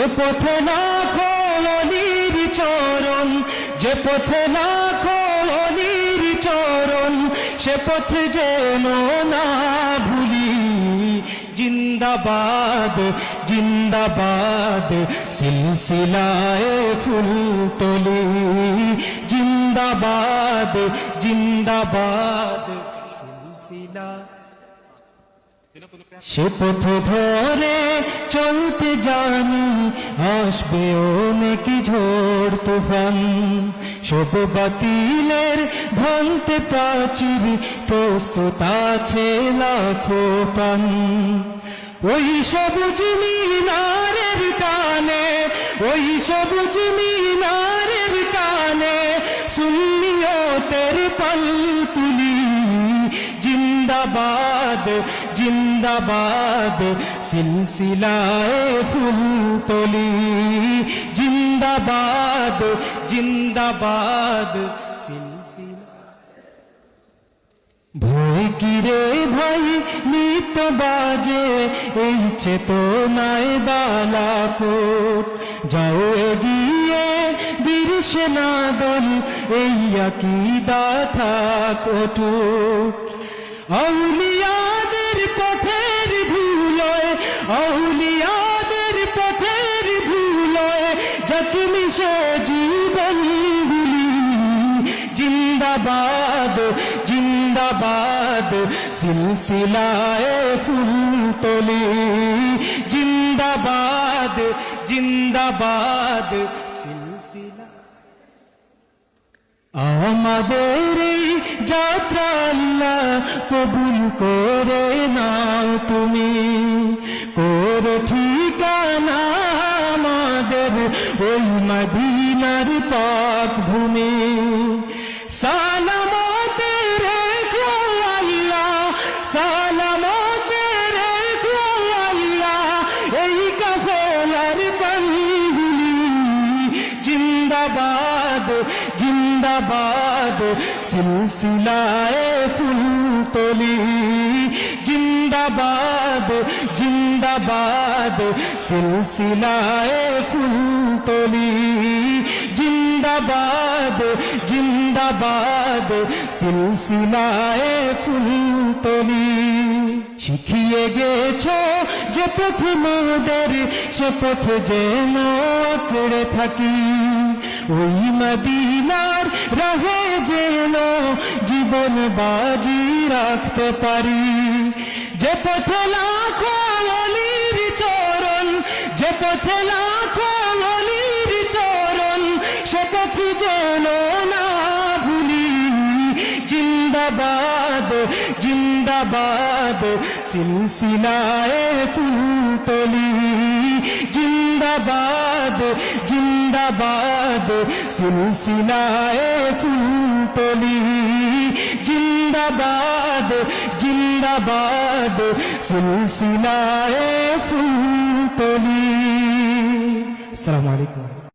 যে পথে না খলির চরণ, যে পথে না খলির চরণ, সে পথ যেন না ভুলি। জিন্দাবাদ জিন্দাবাদ, সিলসিলায় ফুল তলি। জিন্দাবাদ জিন্দাবাদ সিলসিলা সে পথ ধরে চলতে জানি, আসবে অনেক ঝড় তুফান। সব বাতিলের ভাঙতে প্রাচীর, প্রস্তুত আছে লাখো পান ওই সবুজ মিনারের কানে, ওই সবুজ মিনারের কানে, সুন্নিয়তের পল তুলি জিন্দাবাদ জিন্দাবাদ, সিলসিলায় ফুল তলি। জিন্দাবাদ জিন্দাবাদ, সিলসিলা। ভয় কিরে ভাই, নিত বাজে, এই চেতনায় বালাকোট। যাও এগিয়ে বীর সেনাদল এই আকিদা থাক আউলিয়াদের পথের ভুলয় আউলিয়াদের পথের ভুলয় জখমি সে জীবনগুলি জিন্দাবাদ জিন্দাবাদ, সিলসিলায় ফুল তলি। জিন্দাবাদ জিন্দাবাদ, সিলসিলা আমাদের এই যাত্রা আল্লাহ কবুল করে নাও তুমি। করে ঠিকানা আমাদের ওই মদিনার পাক ভূমি সালামতে রেখো আল্লাহ, সালামতে রেখো আল্লাহ, এই কাফেলার বন্ধুলি জিন্দাবাদ। জিন্দাবাদ, সিলসিলায় ফুল তলি জিন্দাবাদ জিন্দাবাদ, সিলসিলায় ফুল তলি জিন্দাবাদ জিন্দাবাদ, সিলসিলায় ফুল তলি শিখিয়ে গেছ যে পথ মোদের, সে পথ যেন আঁকড়ে থাকি। ওই মদিনার রহে যেন জীবন বাজি রাখতে পারি। যে পথে লাখো অলির চরণ, যে পথে লাখো অলির চরণ, সে পথ যেন না ভুলি। জিন্দাবাদ জিন্দাবাদ, সিলসিলায় ফুলতলি জিন্দাবাদ জিন্দাবাদ সিলসিলায় ফুলতলি জিন্দাবাদ জিন্দাবাদ সিলসিলায় ফুলতলি আসসালামু আলাইকুম।